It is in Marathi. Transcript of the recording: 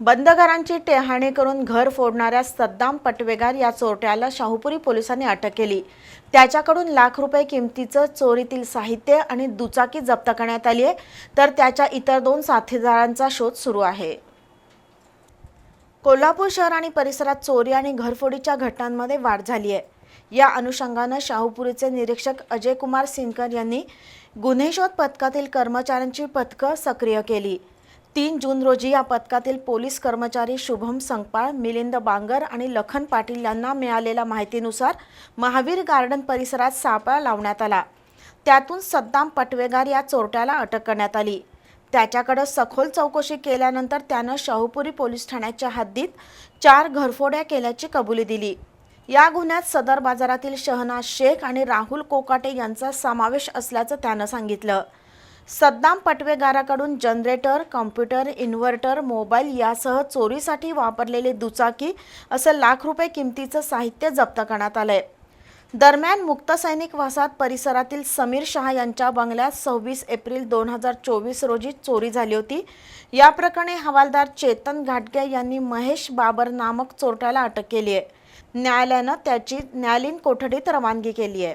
बंद घरांची टेहाणी करून घर फोडणाऱ्या सद्दाम पटवेगार या चोरट्याला शाहूपुरी पोलिसांनी अटक केली. त्याच्याकडून लाख रुपये किमतीचं चोरीतील साहित्य आणि दुचाकी जप्त करण्यात आली आहे. तर त्याच्या इतर दोन साथीदारांचा शोध सुरू आहे. कोल्हापूर शहर आणि परिसरात चोरी आणि घरफोडीच्या घटनांमध्ये वाढ झाली आहे. या अनुषंगानं शाहूपुरीचे निरीक्षक अजय कुमार सिंकर यांनी गुन्हे शोध पथकातील कर्मचाऱ्यांची पथकं सक्रिय केली. तीन जून रोजी या पथकातील पोलीस कर्मचारी शुभम संगपाळ मिलिंद बांगर आणि लखन पाटील यांना मिळालेल्या माहितीनुसार महावीर गार्डन परिसरात सापळा लावण्यात आला. त्यातून सद्दाम पटवेगार या चोरट्याला अटक करण्यात आली. त्याच्याकडे सखोल चौकशी केल्यानंतर त्यानं शाहूपुरी पोलीस ठाण्याच्या हद्दीत चार घरफोड्या केल्याची कबुली दिली. या गुन्ह्यात सदर बाजारातील शहनाज शेख आणि राहुल कोकाटे यांचा समावेश असल्याचं त्यानं सांगितलं. सद्दाम पटवेगाराकडून जनरेटर कॉम्प्युटर इन्व्हर्टर मोबाईल यासह चोरीसाठी वापरलेले दुचाकी असं लाख रुपये किमतीचं साहित्य जप्त करण्यात आलंय. दरम्यान मुक्त सैनिक वासात परिसरातील समीर शहा यांच्या बंगल्यात सव्वीस एप्रिल दोन हजार चोवीस रोजी चोरी झाली होती. या प्रकरणी हवालदार चेतन घाटगे यांनी महेश बाबर नामक चोरट्याला अटक केली आहे. न्यायालयानं त्याची न्यायालयीन कोठडीत रवानगी केली आहे.